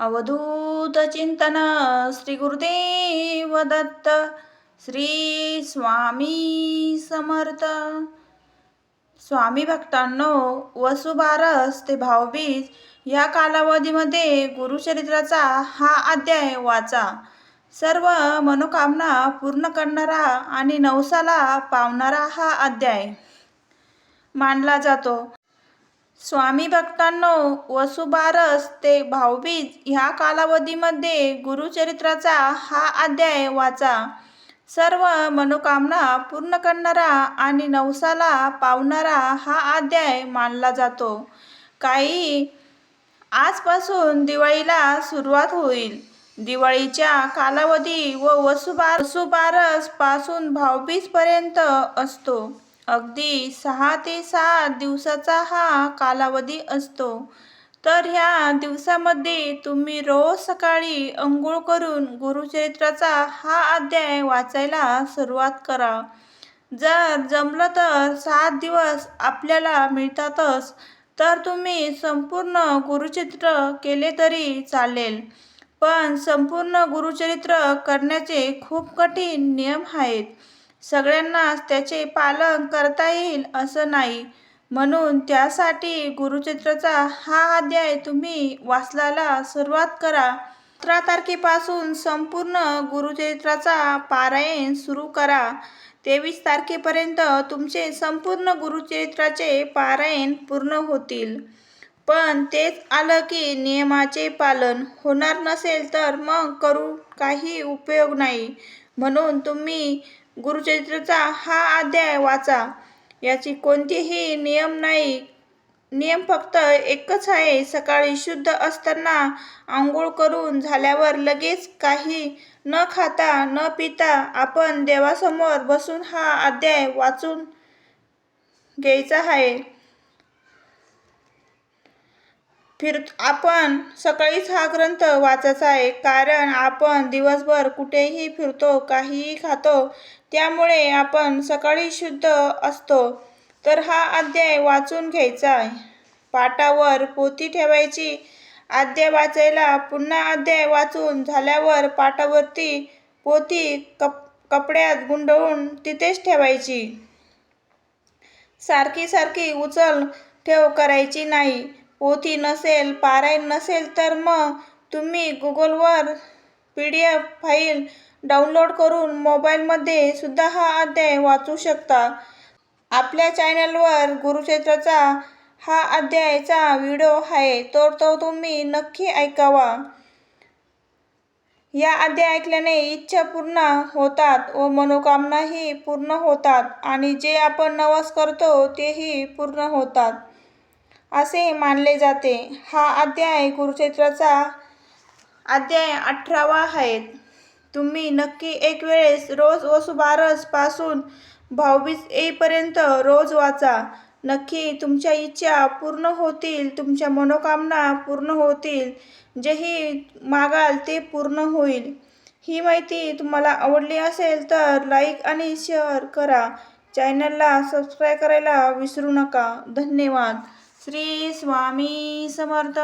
अवधूत चिंतन श्री गुरुदेव दत्त श्री स्वामी समर्थ स्वामी भक्तांनो वसुबारस ते भावबीज या कालावधीमध्ये गुरुचरित्राचा हा अध्याय वाचा. सर्व मनोकामना पूर्ण करणारा आणि नवसाला पावणारा हा अध्याय. मानला जातो. स्वामी भक्तांनो वसुबारस ते भाऊबीज ह्या कालावधीमध्ये गुरुचरित्राचा हा अध्याय वाचा. सर्व मनोकामना पूर्ण करणारा आणि नवसाला पावणारा हा अध्याय मानला जातो. काही आजपासून दिवाळीला सुरुवात होईल. दिवाळीच्या कालावधी व वसुबार वसुबारसपासून असतो. अगदी सहा ते सात दिवसाचा हा कालावधी असतो. तर ह्या दिवसामध्ये तुम्ही रोज सकाळी अंघोळ करून गुरुचरित्राचा हा अध्याय वाचायला सुरुवात करा. जर जमलं तर सात दिवस आपल्याला मिळतातच तर तुम्ही संपूर्ण गुरुचित्र केले तरी चालेल. पण संपूर्ण गुरुचरित्र करण्याचे खूप कठीण नियम आहेत. सगळ्यांनाच त्याचे पालन करता येईल असं नाही. म्हणून त्यासाठी गुरुचरित्राचा हा अध्याय तुम्ही वाचल्याला सुरुवात करा. सतरा तारखेपासून संपूर्ण गुरुचरित्राचा पारायण सुरू करा. तेवीस तारखेपर्यंत तुमचे संपूर्ण गुरुचरित्राचे पारायण पूर्ण होतील. पण तेच आलं की नियमाचे पालन होणार नसेल तर मग करू काही उपयोग नाही. म्हणून तुम्ही गुरुचरित्राचा हा अध्याय वाचा. याची कोणतीही नियम नाही. नियम फक्त एकच आहे. सकाळी शुद्ध असताना आंघोळ करून झाल्यावर लगेच काही न खाता न पिता आपण देवासमोर बसून हा अध्याय वाचून घ्यायचा आहे. फिर आपण सकाळीच हा ग्रंथ वाचायचा आहे. कारण आपण दिवसभर कुठेही फिरतो काहीही खातो त्यामुळे आपण सकाळी शुद्ध असतो. तर हा अध्याय वाचून घ्यायचा आहे. पाटावर पोती ठेवायची. अध्याय वाचायला पुन्हा अध्याय वाचून झाल्यावर पाटावरती पोती कप कपड्यात गुंडळून तिथेच ठेवायची. सारखी सारखी उचल ठेव करायची नाही. पोथी नसेल पारायण नसेल तर मग तुम्ही गुगलवर P D F file download करून मोबाईलमध्ये सुद्धा हा अध्याय वाचू शकता. आपल्या चॅनलवर गुरुक्षेत्राचा हा अध्यायाचा व्हिडिओ आहे तर तो तुम्ही नक्की ऐकावा. या अध्याय ऐकल्याने इच्छा पूर्ण होतात व मनोकामनाही पूर्ण होतात आणि जे आपण नवस करतो तेही पूर्ण होतात. असे मानले जाते. हा अध्याय कुरुक्षेत्राचा अध्याय अठरावा आहे. तुम्ही नक्की एक वेळेस रोज वसुबारसपासून भाऊबीज येईपर्यंत रोज वाचा. नक्की तुमच्या इच्छा पूर्ण होतील तुमच्या मनोकामना पूर्ण होतील जेही मागाल ते पूर्ण होईल. ही माहिती तुम्हाला आवडली असेल तर लाईक आणि शेअर करा. चॅनलला सबस्क्राईब करायला विसरू नका. धन्यवाद. श्री स्वामी समर्थ.